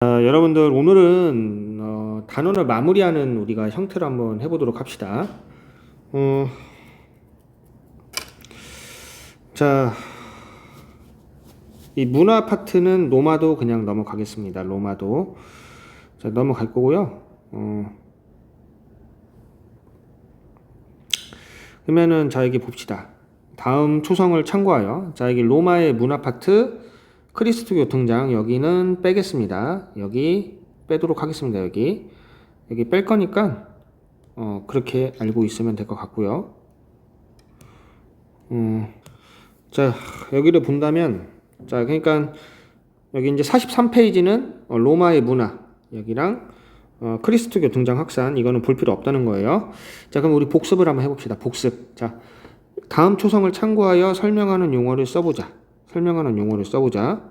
아, 여러분들 오늘은 어, 단원을 마무리하는 우리가 형태를 한번 해보도록 합시다. 어, 자, 이 문화 파트는 로마도 그냥 넘어가겠습니다. 로마도 자 넘어갈 거고요. 어, 그러면은 자 여기 봅시다. 다음 초성을 참고하여 자 여기 로마의 문화 파트 크리스토교 등장 여기는 빼겠습니다. 여기 빼도록 하겠습니다. 여기 여기 뺄 거니까 어, 그렇게 알고 있으면 될 것 같고요. 음, 자 여기를 본다면 자 그러니까 여기 이제 43페이지는 어, 로마의 문화 여기랑 어, 크리스토교 등장 확산 이거는 볼 필요 없다는 거예요. 자 그럼 우리 복습을 한번 해봅시다. 복습. 자 다음 초성을 참고하여 설명하는 용어를 써보자. 설명하는 용어를 써보자.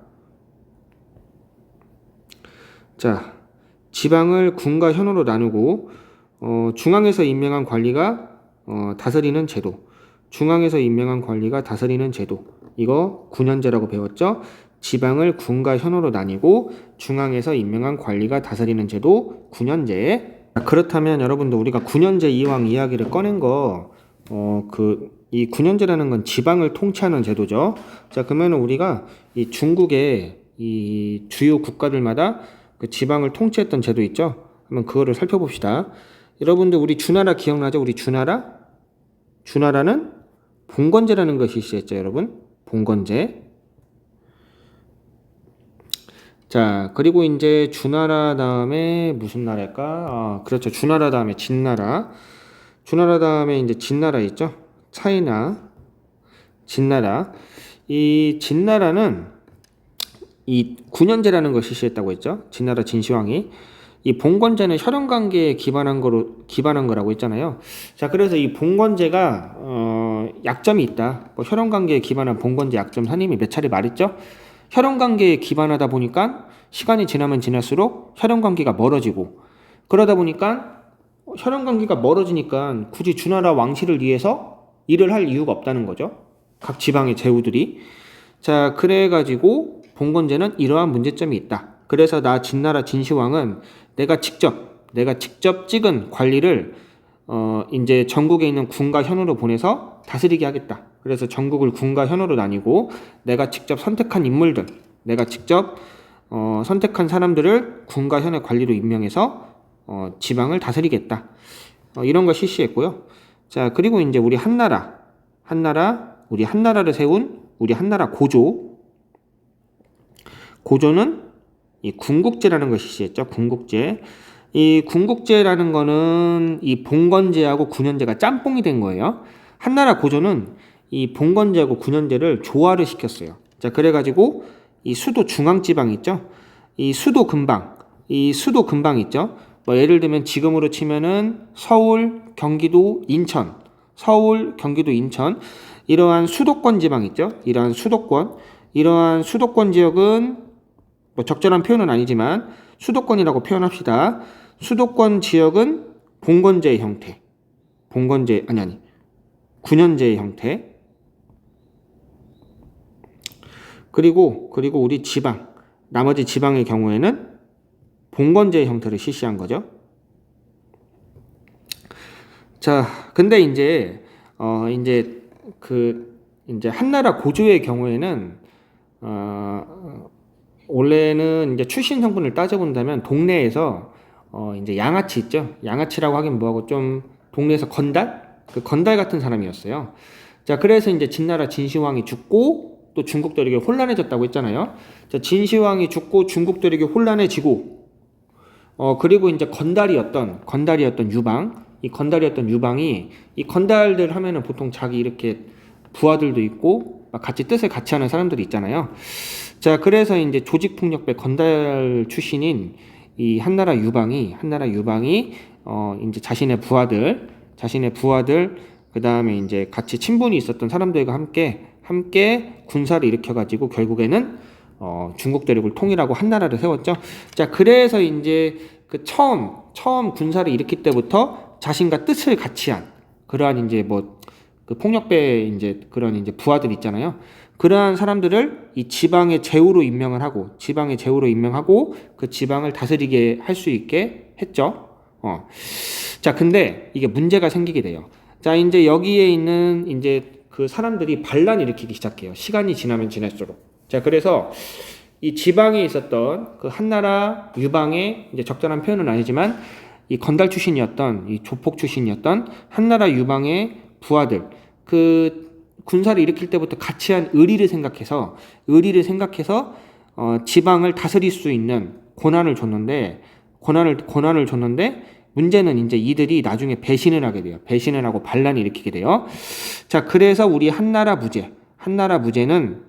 자, 지방을 군과 현으로 나누고 어, 중앙에서 임명한 관리가 어, 다스리는 제도. 중앙에서 임명한 관리가 다스리는 제도. 이거 군현제라고 배웠죠? 지방을 군과 현으로 나뉘고 중앙에서 임명한 관리가 다스리는 제도 군현제. 자, 그렇다면 여러분들 우리가 군현제 이왕 이야기를 꺼낸 거 어, 그, 이 군현제라는 건 지방을 통치하는 제도죠. 자, 그러면 우리가 이 중국의 이 주요 국가들마다 그 지방을 통치했던 제도 있죠? 한번 그거를 살펴봅시다. 여러분들 우리 주나라 기억나죠? 우리 주나라? 주나라는 봉건제라는 것이 있었죠, 여러분. 봉건제. 자, 그리고 이제 주나라 다음에 무슨 나라일까? 아, 그렇죠. 주나라 다음에 진나라. 주나라 다음에 이제 진나라 있죠? 차이나, 진나라. 이 진나라는 이 군현제라는 것을 실시했다고 했죠. 진나라 진시황이. 이 봉건제는 혈연 관계에 기반한 거로 기반한 거라고 했잖아요. 자, 그래서 이 봉건제가 어, 약점이 있다. 뭐 혈연 관계에 기반한 봉건제 약점 사님이 몇 차례 말했죠. 혈연 관계에 기반하다 보니까 시간이 지나면 지날수록 혈연 관계가 멀어지고 그러다 보니까 혈연 관계가 멀어지니까 굳이 주나라 왕실을 위해서 일을 할 이유가 없다는 거죠. 각 지방의 제후들이. 자, 그래가지고 봉건제는 이러한 문제점이 있다. 그래서 나 진나라 진시황은 내가 직접, 내가 직접 찍은 관리를 어, 이제 전국에 있는 군과 현으로 보내서 다스리게 하겠다. 그래서 전국을 군과 현으로 나뉘고 내가 직접 선택한 인물들, 내가 직접 어, 선택한 사람들을 군과 현의 관리로 임명해서 어, 지방을 다스리겠다. 어, 이런 걸 실시했고요. 자, 그리고 이제 우리 한나라, 한나라, 우리 한나라를 세운 우리 한나라 고조. 고조는 이 군국제라는 것을 실시했죠. 군국제. 이 군국제라는 거는 이 봉건제하고 군현제가 짬뽕이 된 거예요. 한나라 고조는 이 봉건제하고 군현제를 조화를 시켰어요. 자, 그래가지고 이 수도 중앙지방 있죠. 이 수도 근방, 이 수도 근방 있죠. 뭐 예를 들면 지금으로 치면은 서울, 경기도, 인천, 서울, 경기도, 인천 이러한 수도권 지방 있죠. 이러한 수도권, 이러한 수도권 지역은 뭐 적절한 표현은 아니지만 수도권이라고 표현합시다. 수도권 지역은 봉건제의 형태, 봉건제 아니 아니 군현제의 형태. 그리고 그리고 우리 지방 나머지 지방의 경우에는 봉건제의 형태를 실시한 거죠. 자, 근데 이제 어 이제 그 이제 한나라 고조의 경우에는 어 원래는 이제 출신 성분을 따져본다면 동네에서 어 이제 양아치 있죠. 양아치라고 하긴 뭐하고 좀 동네에서 건달 그 건달 같은 사람이었어요. 자, 그래서 이제 진나라 진시황이 죽고 또 중국들에게 혼란해졌다고 했잖아요. 자, 진시황이 죽고 중국들에게 혼란해지고 어 그리고 이제 건달이었던 건달이었던 유방 이 건달이었던 유방이 이 건달들 하면은 보통 자기 이렇게 부하들도 있고 막 같이 뜻을 같이 하는 사람들이 있잖아요. 자 그래서 이제 조직폭력배 건달 출신인 이 한나라 유방이 한나라 유방이 어 이제 자신의 부하들 자신의 부하들 그 다음에 이제 같이 친분이 있었던 사람들과 함께 함께 군사를 일으켜 가지고 결국에는 어, 중국 대륙을 통일하고 한 나라를 세웠죠. 자, 그래서 이제 그 처음 처음 군사를 일으킬 때부터 자신과 뜻을 같이 한 그러한 이제 뭐 그 폭력배 이제 그런 이제 부하들 있잖아요. 그러한 사람들을 이 지방의 제후로 임명을 하고 지방의 제후로 임명하고 그 지방을 다스리게 할 수 있게 했죠. 어. 자, 근데 이게 문제가 생기게 돼요. 자, 이제 여기에 있는 이제 그 사람들이 반란을 일으키기 시작해요. 시간이 지나면 지날수록. 자, 그래서 이 지방에 있었던 그 한나라 유방의 이제 적절한 표현은 아니지만 이 건달 출신이었던 이 조폭 출신이었던 한나라 유방의 부하들 그 군사를 일으킬 때부터 같이 한 의리를 생각해서 의리를 생각해서 어, 지방을 다스릴 수 있는 권한을 줬는데 권한을 권한을 줬는데 문제는 이제 이들이 나중에 배신을 하게 돼요. 배신을 하고 반란을 일으키게 돼요. 자, 그래서 우리 한나라 무제, 한나라 무제는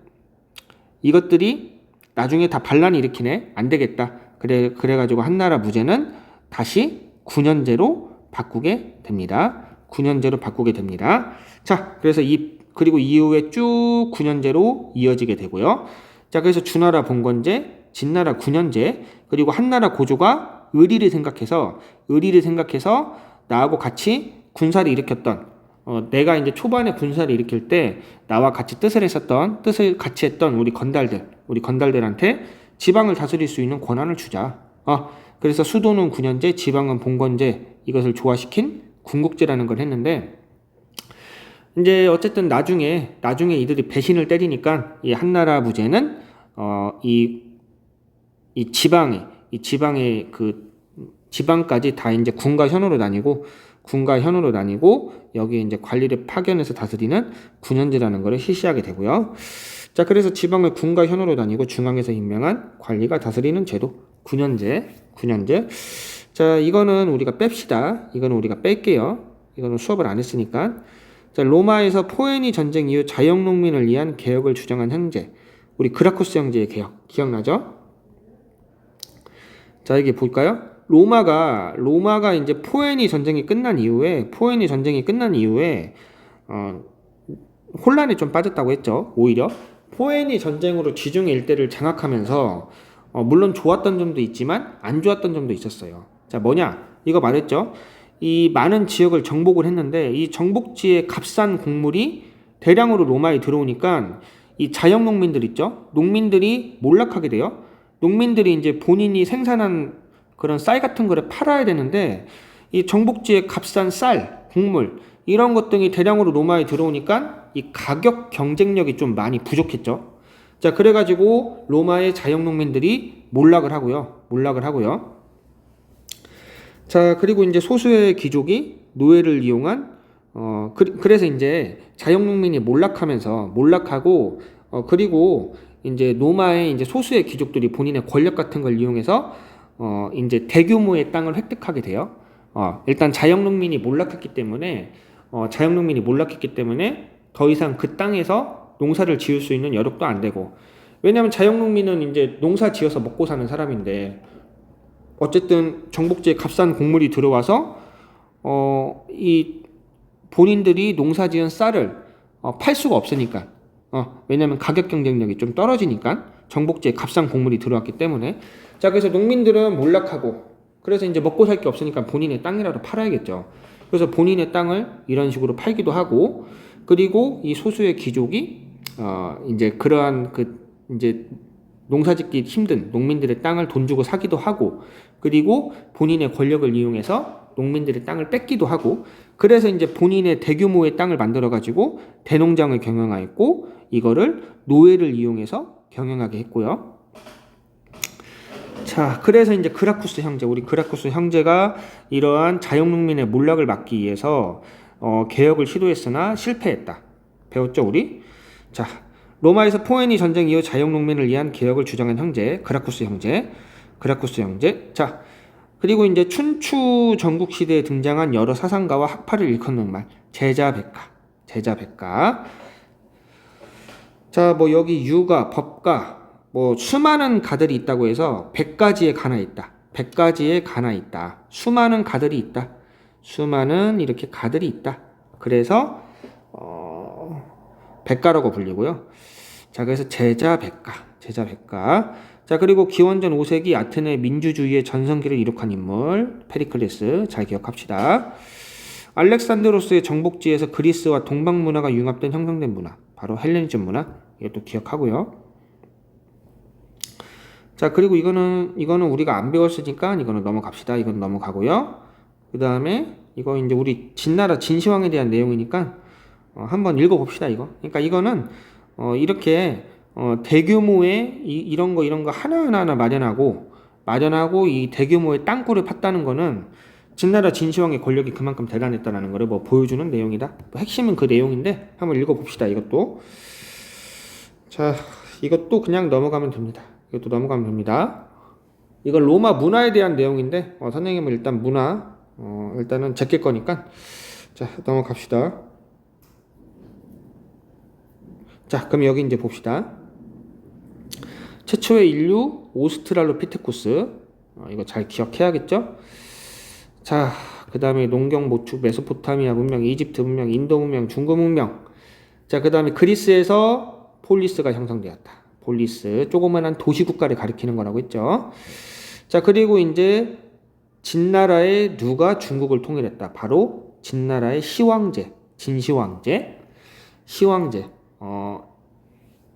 이것들이 나중에 다 반란을 일으키네. 안 되겠다. 그래 그래 가지고 한나라 무제는 다시 9년제로 바꾸게 됩니다. 9년제로 바꾸게 됩니다. 자, 그래서 이 그리고 이후에 쭉 9년제로 이어지게 되고요. 자, 그래서 주나라 봉건제, 진나라 9년제, 그리고 한나라 고조가 의리를 생각해서 의리를 생각해서 나하고 같이 군사를 일으켰던 어, 내가 이제 초반에 군사를 일으킬 때 나와 같이 뜻을 했었던 뜻을 같이 했던 우리 건달들, 우리 건달들한테 지방을 다스릴 수 있는 권한을 주자. 어, 그래서 수도는 9년제, 지방은 봉건제 이것을 조화시킨 군국제라는 걸 했는데 이제 어쨌든 나중에 나중에 이들이 배신을 때리니까 이 한나라 부제는 어이 이 지방에 이 지방의 그 지방까지 다 이제 군과 현으로 나뉘고 군과 현으로 나뉘고 여기에 이제 관리를 파견해서 다스리는 군현제라는 것을 실시하게 되고요. 자, 그래서 지방을 군과 현으로 나뉘고 중앙에서 임명한 관리가 다스리는 제도 군현제, 군현제. 자, 이거는 우리가 뺍시다. 이거는 우리가 뺄게요. 이거는 수업을 안 했으니까. 자, 로마에서 포에니 전쟁 이후 자영 농민을 위한 개혁을 주장한 형제. 우리 그라쿠스 형제의 개혁 기억나죠? 자, 여기 볼까요? 로마가 로마가 이제 포에니 전쟁이 끝난 이후에 포에니 전쟁이 끝난 이후에 어, 혼란에 좀 빠졌다고 했죠. 오히려 포에니 전쟁으로 지중해 일대를 장악하면서 어, 물론 좋았던 점도 있지만 안 좋았던 점도 있었어요. 자, 뭐냐? 이거 말했죠. 이 많은 지역을 정복을 했는데 이 정복지의 값싼 곡물이 대량으로 로마에 들어오니까 이 자영 농민들 있죠? 농민들이 몰락하게 돼요. 농민들이 이제 본인이 생산한 그런 쌀 같은 거를 팔아야 되는데 이 정복지의 값싼 쌀, 곡물 이런 것들이 대량으로 로마에 들어오니까 이 가격 경쟁력이 좀 많이 부족했죠. 자, 그래가지고 로마의 자영 농민들이 몰락을 하고요. 몰락을 하고요. 자, 그리고 이제 소수의 귀족이 노예를 이용한 어 그, 래서 이제 자영 농민이 몰락하면서 몰락하고 어 그리고 이제 로마의 이제 소수의 귀족들이 본인의 권력 같은 걸 이용해서 어 이제 대규모의 땅을 획득하게 돼요. 어 일단 자영 농민이 몰락했기 때문에 어 자영 농민이 몰락했기 때문에 더 이상 그 땅에서 농사를 지을 수 있는 여력도 안 되고 왜냐하면 자영농민은 이제 농사 지어서 먹고 사는 사람인데 어쨌든 정복지에 값싼 곡물이 들어와서 어 이 본인들이 농사 지은 쌀을 어, 팔 수가 없으니까 어 왜냐하면 가격 경쟁력이 좀 떨어지니까 정복지에 값싼 곡물이 들어왔기 때문에 자 그래서 농민들은 몰락하고 그래서 이제 먹고 살 게 없으니까 본인의 땅이라도 팔아야겠죠. 그래서 본인의 땅을 이런 식으로 팔기도 하고 그리고 이 소수의 귀족이 어 이제 그러한 그 이제 농사짓기 힘든 농민들의 땅을 돈 주고 사기도 하고 그리고 본인의 권력을 이용해서 농민들의 땅을 뺏기도 하고 그래서 이제 본인의 대규모의 땅을 만들어 가지고 대농장을 경영하였고 이거를 노예를 이용해서 경영하게 했고요. 자, 그래서 이제 그라쿠스 형제, 우리 그라쿠스 형제가 이러한 자영농민의 몰락을 막기 위해서 어, 개혁을 시도했으나 실패했다. 배웠죠, 우리? 자, 로마에서 포에니 전쟁 이후 자영 농민을 위한 개혁을 주장한 형제, 그라쿠스 형제, 그라쿠스 형제. 자, 그리고 이제 춘추 전국 시대에 등장한 여러 사상가와 학파를 일컫는 말, 제자 백가, 제자 백가. 자, 뭐 여기 유가, 법가, 뭐 수많은 가들이 있다고 해서 100가지의 가나 있다. 100가지의 가나 있다. 수많은 가들이 있다. 수많은 이렇게 가들이 있다. 그래서 어, 백가라고 불리고요. 자, 그래서 제자 백가, 제자 백가. 자, 그리고 기원전 5세기 아테네 민주주의의 전성기를 이룩한 인물 페리클레스 잘 기억합시다. 알렉산드로스의 정복지에서 그리스와 동방 문화가 융합된 형성된 문화, 바로 헬레니즘 문화. 이것도 기억하고요. 자, 그리고 이거는 이거는 우리가 안 배웠으니까 이거는 넘어갑시다. 이건 넘어가고요. 그 다음에 이거 이제 우리 진나라 진시황에 대한 내용이니까 어, 한번 읽어봅시다. 이거. 그러니까 이거는 어, 이렇게 어, 대규모의 이, 이런 거 이런 거 하나하나 하나 마련하고 마련하고 이 대규모의 땅굴을 팠다는 거는 진나라 진시황의 권력이 그만큼 대단했다라는 거를 뭐 보여주는 내용이다. 뭐 핵심은 그 내용인데 한번 읽어봅시다. 이것도 자 이것도 그냥 넘어가면 됩니다. 이것도 넘어가면 됩니다. 이건 로마 문화에 대한 내용인데 어, 선생님은 일단 문화 어, 일단은 제낄 거니까 자 넘어갑시다. 자 그럼 여기 이제 봅시다. 최초의 인류 오스트랄로피테쿠스 어, 이거 잘 기억해야겠죠? 자, 그 다음에 농경, 모축, 메소포타미아 문명, 이집트 문명, 인도 문명, 중국 문명. 자, 그 다음에 그리스에서 폴리스가 형성되었다. 폴리스, 조그만한 도시 국가를 가리키는 거라고 했죠. 자, 그리고 이제 진나라의 누가 중국을 통일했다. 바로 진나라의 시황제, 진시황제, 시황제. 어,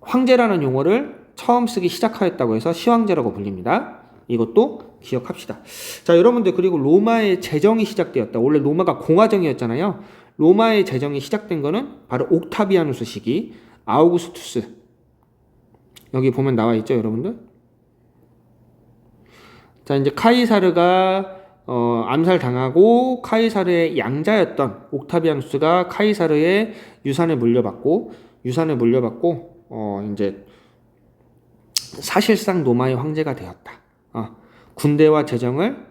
황제라는 용어를 처음 쓰기 시작하였다고 해서 시황제라고 불립니다. 이것도 기억합시다. 자, 여러분들 그리고 로마의 제정이 시작되었다. 원래 로마가 공화정이었잖아요. 로마의 제정이 시작된 거는 바로 옥타비아누스 시기, 아우구스투스. 여기 보면 나와 있죠, 여러분들? 자, 이제 카이사르가 어, 암살당하고 카이사르의 양자였던 옥타비아누스가 카이사르의 유산을 물려받고 유산을 물려받고 어, 이제 사실상 로마의 황제가 되었다. 어, 군대와 재정을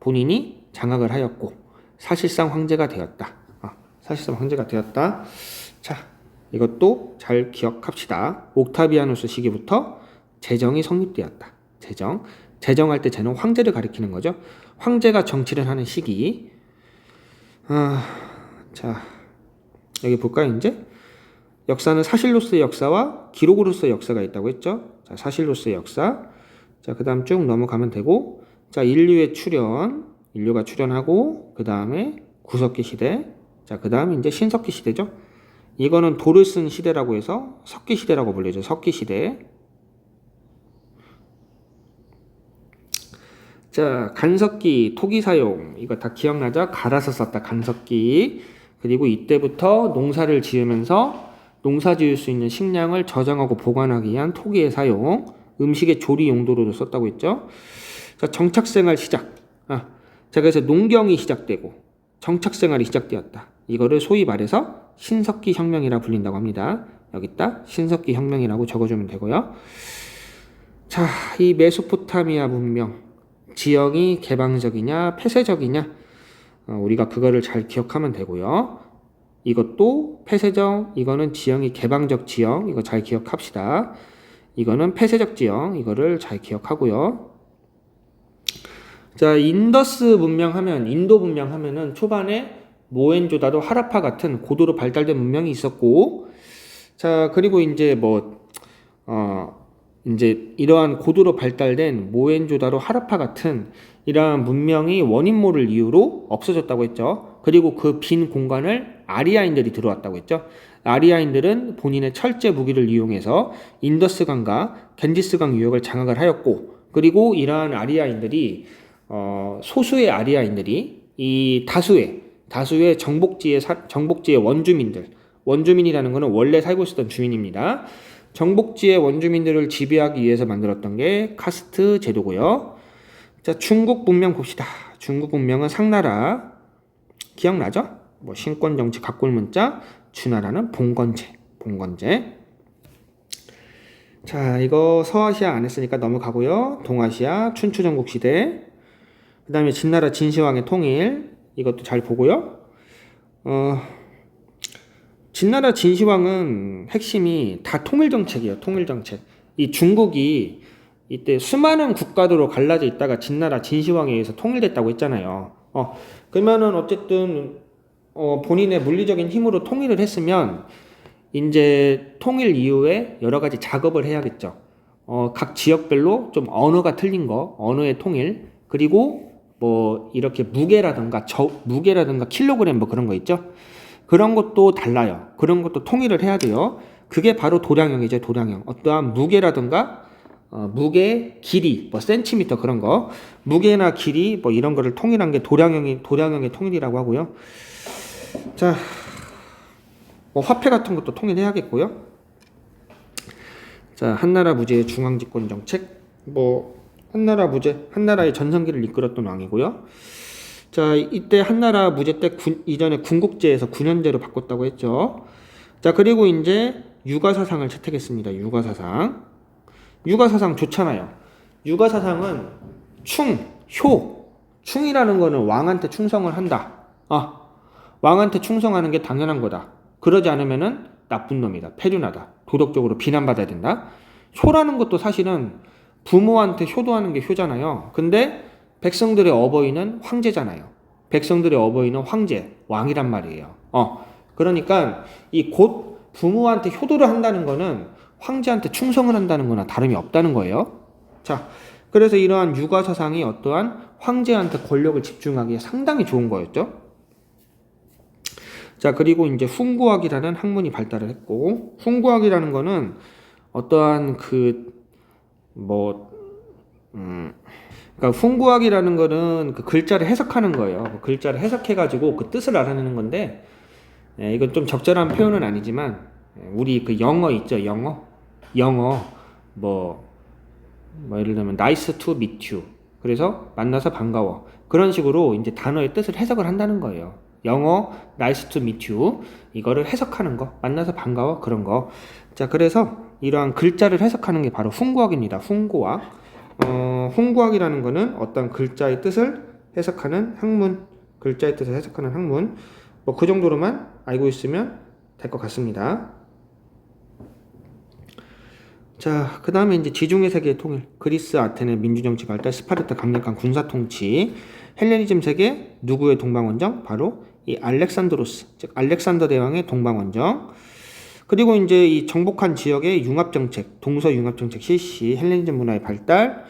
본인이 장악을 하였고 사실상 황제가 되었다. 어, 사실상 황제가 되었다. 자, 이것도 잘 기억합시다. 옥타비아누스 시기부터 재정이 성립되었다. 재정. 재정할 때 쟤는 황제를 가리키는 거죠. 황제가 정치를 하는 시기. 아, 자, 여기 볼까요, 이제? 역사는 사실로서의 역사와 기록으로서의 역사가 있다고 했죠. 자, 사실로서의 역사. 자, 그 다음 쭉 넘어가면 되고, 자, 인류의 출현, 인류가 출현하고, 그 다음에 구석기 시대, 자, 그 다음에 이제 신석기 시대죠. 이거는 돌을 쓴 시대라고 해서 석기 시대라고 불리죠. 석기 시대. 자, 간석기, 토기 사용, 이거 다 기억나죠? 갈아서 썼다, 간석기. 그리고 이때부터 농사를 지으면서 농사 지을 수 있는 식량을 저장하고 보관하기 위한 토기의 사용, 음식의 조리 용도로도 썼다고 했죠. 자, 정착 생활 시작. 아, 자, 그래서 농경이 시작되고 정착 생활이 시작되었다. 이거를 소위 말해서 신석기 혁명이라 불린다고 합니다. 여기다 신석기 혁명이라고 적어주면 되고요. 자, 이 메소포타미아 문명 지형이 개방적이냐 폐쇄적이냐 어, 우리가 그거를 잘 기억하면 되고요. 이것도 폐쇄적, 이거는 지형이 개방적 지형, 이거 잘 기억합시다. 이거는 폐쇄적 지형, 이거를 잘 기억하고요. 자, 인더스 문명 하면, 인도 문명 하면은 초반에 모헨조다로 하라파 같은 고도로 발달된 문명이 있었고, 자, 그리고 이제 뭐, 어, 이제 이러한 고도로 발달된 모헨조다로 하라파 같은 이러한 문명이 원인모를 이유로 없어졌다고 했죠. 그리고 그 빈 공간을 아리아인들이 들어왔다고 했죠. 아리아인들은 본인의 철제 무기를 이용해서 인더스강과 겐지스강 유역을 장악을 하였고, 그리고 이러한 아리아인들이 어, 소수의 아리아인들이 이 다수의 다수의 정복지의 사, 정복지의 원주민들 원주민이라는 것은 원래 살고 있었던 주민입니다. 정복지의 원주민들을 지배하기 위해서 만들었던 게 카스트 제도고요. 자, 중국 문명 봅시다. 중국 문명은 상나라 기억나죠? 뭐 신권 정치 각골 문자 주나라는 봉건제 봉건제 자 이거 서아시아 안 했으니까 넘어가고요. 동아시아 춘추 전국 시대. 그 다음에 진나라 진시황의 통일 이것도 잘 보고요. 어 진나라 진시황은 핵심이 다 통일 정책이에요 통일 정책. 이 중국이 이때 수많은 국가도로 갈라져 있다가 진나라 진시황에 의해서 통일됐다고 했잖아요. 어 그러면은 어쨌든 어, 본인의 물리적인 힘으로 통일을 했으면 이제 통일 이후에 여러 가지 작업을 해야겠죠. 어, 각 지역별로 좀 언어가 틀린 거, 언어의 통일, 그리고 뭐 이렇게 무게라든가 저 무게라든가 킬로그램 뭐 그런 거 있죠. 그런 것도 달라요. 그런 것도 통일을 해야 돼요. 그게 바로 도량형이죠, 도량형. 어떠한 무게라든가 어, 무게, 길이, 뭐 센티미터 그런 거, 무게나 길이 뭐 이런 거를 통일한 게 도량형이 도량형의 통일이라고 하고요. 자, 뭐 화폐 같은 것도 통일해야겠고요. 자, 한나라 무제의 중앙 집권 정책, 뭐 한나라 무제, 한나라의 전성기를 이끌었던 왕이고요. 자, 이때 한나라 무제 때 군, 이전에 군국제에서 군현제로 바꿨다고 했죠. 자, 그리고 이제 육아사상을 채택했습니다. 육아사상. 육아사상 좋잖아요. 육아사상은 충, 효. 충이라는 거는 왕한테 충성을 한다. 아, 왕한테 충성하는 게 당연한 거다. 그러지 않으면은 나쁜 놈이다. 폐륜하다. 도덕적으로 비난받아야 된다. 효라는 것도 사실은 부모한테 효도하는 게 효잖아요. 근데 백성들의 어버이는 황제잖아요. 백성들의 어버이는 황제, 왕이란 말이에요. 어. 그러니까 이 곧 부모한테 효도를 한다는 거는 황제한테 충성을 한다는 거나 다름이 없다는 거예요. 자, 그래서 이러한 육아 사상이 어떠한 황제한테 권력을 집중하기에 상당히 좋은 거였죠. 자, 그리고 이제 훈구학이라는 학문이 발달을 했고, 훈구학이라는 거는 어떠한 그, 뭐, 음, 그러니까 훈구학이라는 거는 그 글자를 해석하는 거예요. 그 글자를 해석해가지고 그 뜻을 알아내는 건데, 예, 이건 좀 적절한 표현은 아니지만, 예, 우리 그 영어 있죠, 영어? 영어, 뭐, 뭐 예를 들면 nice to meet you. 그래서 만나서 반가워. 그런 식으로 이제 단어의 뜻을 해석을 한다는 거예요. 영어 nice to meet you 이거를 해석하는 거 만나서 반가워 그런 거. 자 그래서 이러한 글자를 해석하는 게 바로 훈구학입니다. 훈구학. 어, 훈구학이라는 거는 어떤 글자의 뜻을 해석하는 학문, 글자의 뜻을 해석하는 학문. 뭐 그 정도로만 알고 있으면 될 것 같습니다. 자, 그 다음에 이제 지중해 세계의 통일, 그리스, 아테네 민주정치 발달, 스파르타 강력한 군사 통치, 헬레니즘 세계 누구의 동방원정? 바로 이 알렉산드로스, 즉 알렉산더 대왕의 동방 원정. 그리고 이제 이 정복한 지역의 융합 정책, 동서 융합 정책 실시, 헬레니즘 문화의 발달,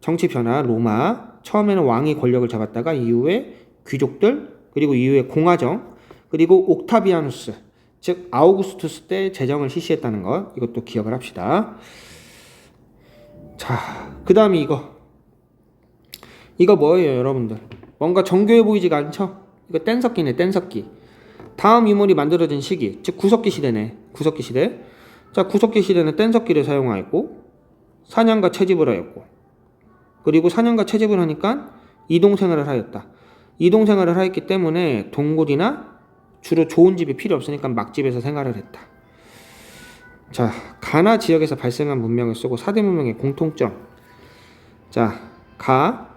정치 변화, 로마. 처음에는 왕이 권력을 잡았다가 이후에 귀족들, 그리고 이후에 공화정, 그리고 옥타비아누스, 즉 아우구스투스 때 재정을 실시했다는 것 이것도 기억을 합시다. 자, 그 다음에 이거 이거 뭐예요, 여러분들? 뭔가 정교해 보이지가 않죠? 이거 뗀석기네, 뗀석기. 다음 유물이 만들어진 시기, 즉 구석기 시대네, 구석기 시대. 자, 구석기 시대는 뗀석기를 사용하였고 사냥과 채집을 하였고 그리고 사냥과 채집을 하니까 이동 생활을 하였다. 이동 생활을 하였기 때문에 동굴이나 주로 좋은 집이 필요 없으니까 막집에서 생활을 했다. 자, 가나 지역에서 발생한 문명을 쓰고 4대 문명의 공통점. 자, 가,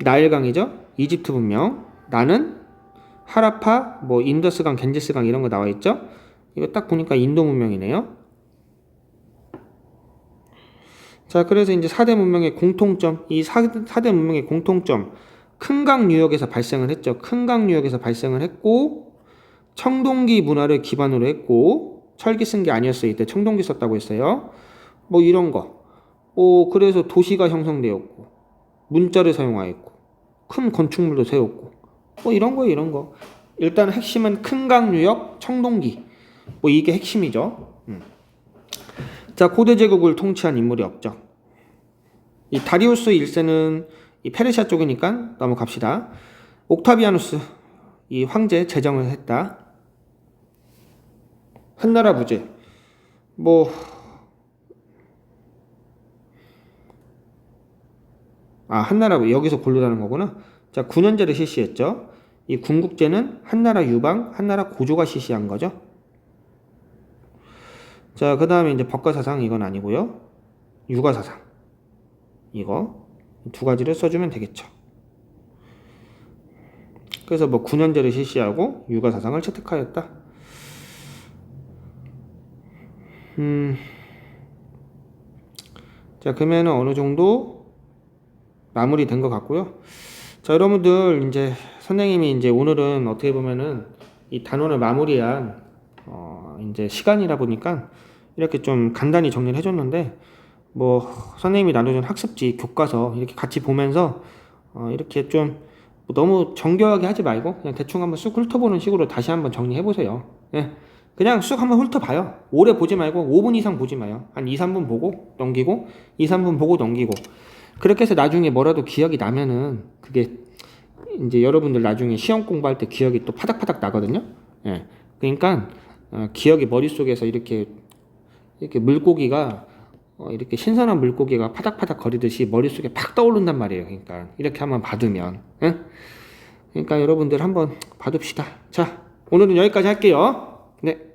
나일강이죠? 이집트 문명. 나는 하라파, 뭐 인더스강, 겐지스강 이런 거 나와 있죠? 이거 딱 보니까 인도 문명이네요. 자, 그래서 이제 4대 문명의 공통점, 이 4, 4대 문명의 공통점, 큰 강 유역에서 발생을 했죠. 큰 강 유역에서 발생을 했고 청동기 문화를 기반으로 했고 철기 쓴 게 아니었어요. 이때 청동기 썼다고 했어요. 뭐 이런 거. 뭐 그래서 도시가 형성되었고 문자를 사용하였고 큰 건축물도 세웠고 뭐 이런 거 이런 거. 일단 핵심은 큰강 유역 청동기. 뭐 이게 핵심이죠. 음. 자 고대 제국을 통치한 인물이 없죠. 이 다리우스 1세는 이 페르시아 쪽이니까 넘어갑시다. 옥타비아누스 이 황제 제정을 했다. 한나라 부제 뭐 아, 한나라 여기서 고르라는 거구나. 자, 군현제를 실시했죠. 이 군국제는 한나라 유방, 한나라 고조가 실시한 거죠. 자, 그 다음에 이제 법가사상 이건 아니고요. 육아사상. 이거 두 가지를 써주면 되겠죠. 그래서 뭐 9년제를 실시하고 육아사상을 채택하였다. 음, 자 그러면 어느 정도 마무리된 것 같고요. 자 여러분들 이제 선생님이 이제 오늘은 어떻게 보면은 이 단원을 마무리한 어 이제 시간이라 보니까 이렇게 좀 간단히 정리를 해줬는데 뭐 선생님이 나눠준 학습지 교과서 이렇게 같이 보면서 어 이렇게 좀 너무 정교하게 하지 말고 그냥 대충 한번 쑥 훑어보는 식으로 다시 한번 정리해 보세요. 예. 그 그냥 쑥 한번 훑어봐요. 오래 보지 말고 5분 이상 보지 마요. 한 2, 3분 보고 넘기고 2, 3분 보고 넘기고 그렇게 해서 나중에 뭐라도 기억이 나면은 그게 이제 여러분들 나중에 시험 공부할 때 기억이 또 파닥파닥 나거든요. 예. 그러니까 어, 기억이 머릿속에서 이렇게 이렇게 물고기가 어, 이렇게 신선한 물고기가 파닥파닥 거리듯이 머릿속에 팍 떠오른단 말이에요. 그러니까 이렇게 한번 받으면 응? 그러니까 여러분들 한번 봐둡시다. 자, 오늘은 여기까지 할게요. 네.